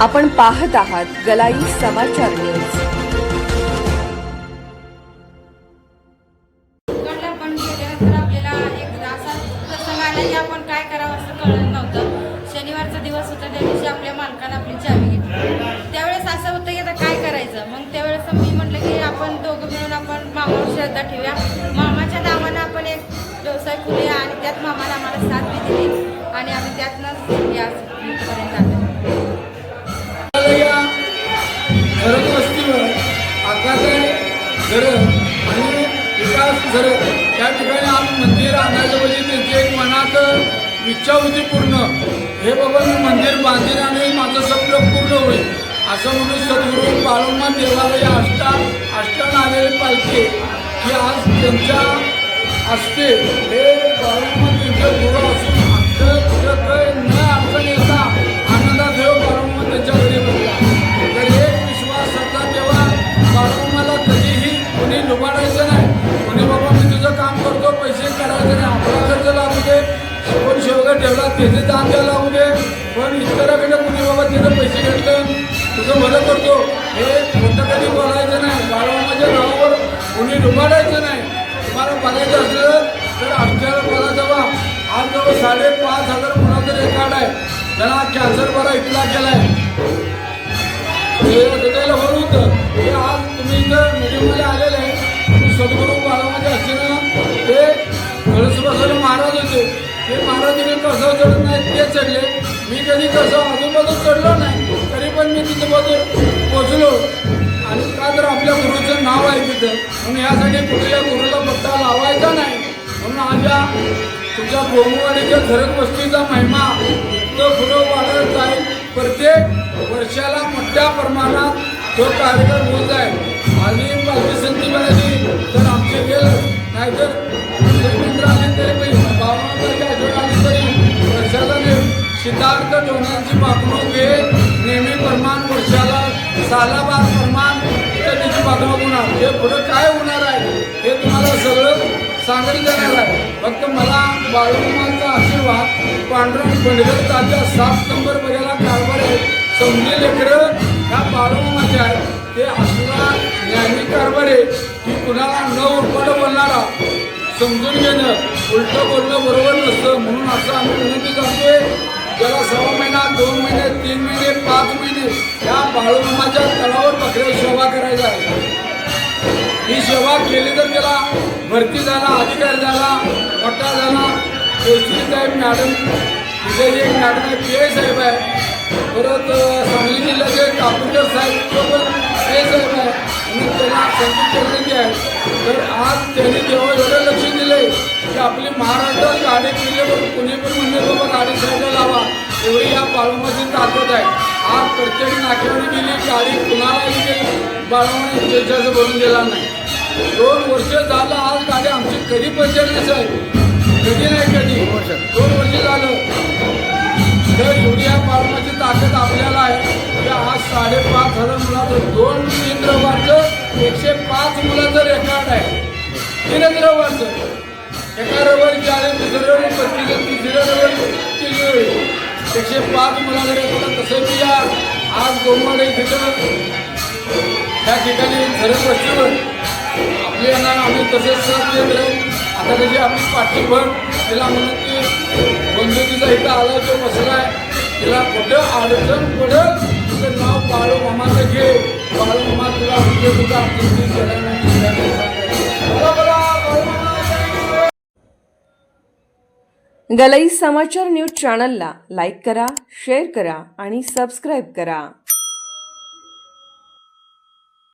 आपण पाहत आहात गलाई समाचार न्यूज. उघडला पण गेल्यानंतर आपल्याला एक असा प्रसंग आला की आपण काय करावं असं कळत नव्हतं. शनिवारचा दिवस होता त्या दिवशी आपल्या मालकानं आपली चावी घेतली. त्यावेळेस असं होतं की आता काय करायचं? मग त्यावेळेस मी म्हटलं की आपण दोघं मिळून आपण मामावर श्रद्धा ठेवूया. मामाच्या नावानं आपण एक व्यवसाय खोलूया आणि त्यात मामाला आम्हाला साथ बी दिली. आणि आम्ही त्यातनंच या इथपर्यंत आलो. धरण आणि विकास धरण त्या ठिकाणी आम्ही मंदिर आणायचं म्हणजे त्यांची एक मनात इच्छा होती पूर्ण. हे बाबा मी मंदिर बांधीन आणि माझं स्वप्न पूर्ण होईल. असं म्हणून सद्गुरू बाळूमा देवाला अष्टा अष्टान आलेले पालखी की आज त्यांच्या असते हे बाळूमा त्यांचं गुरु असून आमचं न अडचण येता त्याचे दान द्यायला लागू दे. पण इतराकडे कोणी बाबा त्यानं पैसे घेतलं तुझं भलं करतो. हे खोटं कधी बोलायचं नाही. बाळामाच्या नावावर कोणी लुबाडायचं नाही. तुम्हाला बघायचं असलं तर आमच्या बघा बाप आज जवळ साडेपाच हजार मुलाचं रेकॉर्ड आहे. त्याला कॅन्सर बरा इतला केलाय. हे हृदयाला होत होतं. हे आज तुम्ही इथं मीडियममध्ये आलेले आहे. सद्गुरू बाळामध्ये असताना ते कळस महाराज होते. ते महाराज कसं चढत नाही ते चढले. मी कधी कसं आजूबाजू चढलो नाही तरी पण मी तिथे बाजू पोचलो. आणि का तर आपल्या गुरुचं नाव आहे तिथं. म्हणून यासाठी कुठल्या गुरुला पत्ता लावायचा नाही. म्हणून आमच्या तुमच्या गोमवाडीच्या धरण वस्तीचा महिमा तो पुढं वाढत जाईल प्रत्येक वर्षाला मोठ्या प्रमाणात तो कार्यक्रम होत आहे. आणि पालखी संधी म्हणाली तर आमचे गेलं नाहीतर सालाबार सन्मान. त्याची बातम्या होणार. हे पुढं काय होणार आहे हे तुम्हाला सगळं सांगली जाणार आहे. फक्त मला बाळूमाचा आशीर्वाद पांढरा बंडगर तात्या सात नंबर बघायला कारभार आहे. समजे लेकरं ह्या बाळूमाचे आहेत. ते आशीर्वाद ज्ञानी कारभार आहे. की कुणाला न उरपडं बोलणारा समजून घेणं उलटं बोलणं बरोबर नसतं. म्हणून असं आम्ही विनंती करतोय ज्याला सहा महिना दोन महिने तीन महिने पाच महिने या बाळूमाच्या तळावर बकऱ्या सेवा करायचा आहे. ही सेवा केली तर त्याला भरती झाला अधिकार झाला मोठा झाला. केसरी साहेब मॅडम तिथे जे एक मॅडम आहे पी आय साहेब आहे. परत सांगली जिल्ह्याचे कापूरकर साहेब पण पी आय साहेब आहे. आणि त्याला संगीत करण्याची आहे. तर आज त्यांनी जेव्हा एवढं लक्ष दिले की आपली महाराष्ट्रात गाडी किल्ल्यावर कुणी पण म्हणजे बाबा गाडी साईडला एवढी या बाळूमाची ताकद आहे. आज प्रत्येक नाक्यावर गेली गाडी कुणालाही गेली बाळूमाने त्याच्याचं भरून दिला नाही. दोन वर्ष झालं आज गाडी आमची कधी पंचर साहेब कधी नाही कधी? दोन वर्ष झालं. तर एवढी या बाळूमाची ताकद आपल्याला आहे. की आज साडेपाच हजार मुलाचं दोन तीन रवाचं एकशे पाच मुलाचं रेकॉर्ड आहे. तीन रवाचं एका रवर चाळीस दुसऱ्या रवर पत्रिका तिसऱ्या रवर तीस एकशे पाच मुलाचं रेकॉर्ड तसं की या आज गोमवाडे तिथं त्या ठिकाणी धरण वस्तीवर आपले यांना आम्ही तसेच साथ देत राहील आता त्याची आपली पाठीभर तिला म्हणून की बंदुकीचा इथं आला तो मसला आहे तिला कुठं अडचण पडत तिचं नाव बाळू मामाचं घे बाळू मामा तुला म्हणजे तुझा गलई समाचार न्यूज चॅनलला लाईक करा शेअर करा आणि सबस्क्राईब करा.